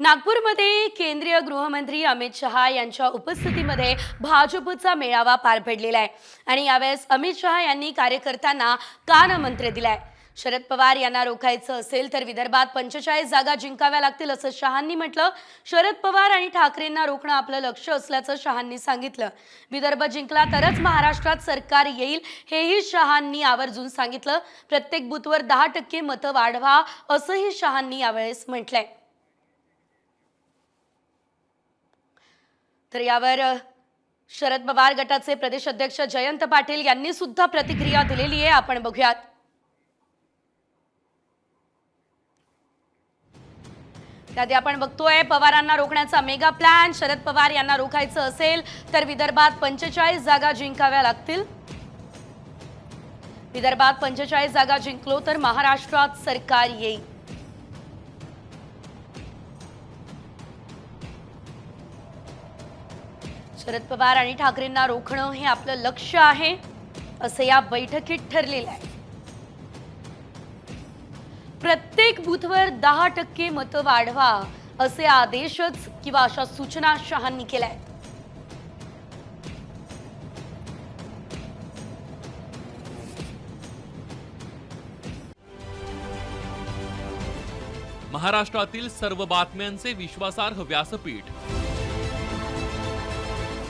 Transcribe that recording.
नागपूरमध्ये केंद्रीय गृहमंत्री अमित शहा यांच्या उपस्थितीमध्ये भाजपचा मेळावा पार पडलेला आहे. आणि यावेळेस अमित शहा यांनी कार्यकर्त्यांना कानमंत्र दिलाय. शरद पवार यांना रोखायचं असेल तर विदर्भात पंचेचाळीस जागा जिंकाव्या लागतील असं शहांनी म्हटलं. शरद पवार आणि ठाकरेंना रोखणं आपलं लक्ष असल्याचं शहांनी सांगितलं. विदर्भ जिंकला तरच महाराष्ट्रात सरकार येईल हेही शहांनी आवर्जून सांगितलं. प्रत्येक बूथवर दहा टक्के मतं वाढवा असंही शहांनी यावेळेस म्हटलंय. तर यावर शरद पवार गटाचे प्रदेश अध्यक्ष जयंत पाटील यांनी सुद्धा प्रतिक्रिया दिलेली आहे. आपण बघूयात. त्याआधी आपण बघतोय पवारांना रोखण्याचा मेगा प्लॅन. शरद पवार यांना रोखायचं असेल तर विदर्भात पंचेचाळीस जागा जिंकाव्या लागतील. विदर्भात पंचेचाळीस जागा जिंकलो तर महाराष्ट्रात सरकार येईल. शरद पवार आणि ठाकरेंना रोखणं हे आपलं लक्ष आहे असं या बैठकीत ठरलेलं आहे. प्रत्येक बूथवर दहा टक्के मतं वाढवा असे आदेशच किंवा अशा सूचना शहांनी केल्या आहेत. महाराष्ट्रातील सर्व बातम्यांचे विश्वासार्ह व्यासपीठ.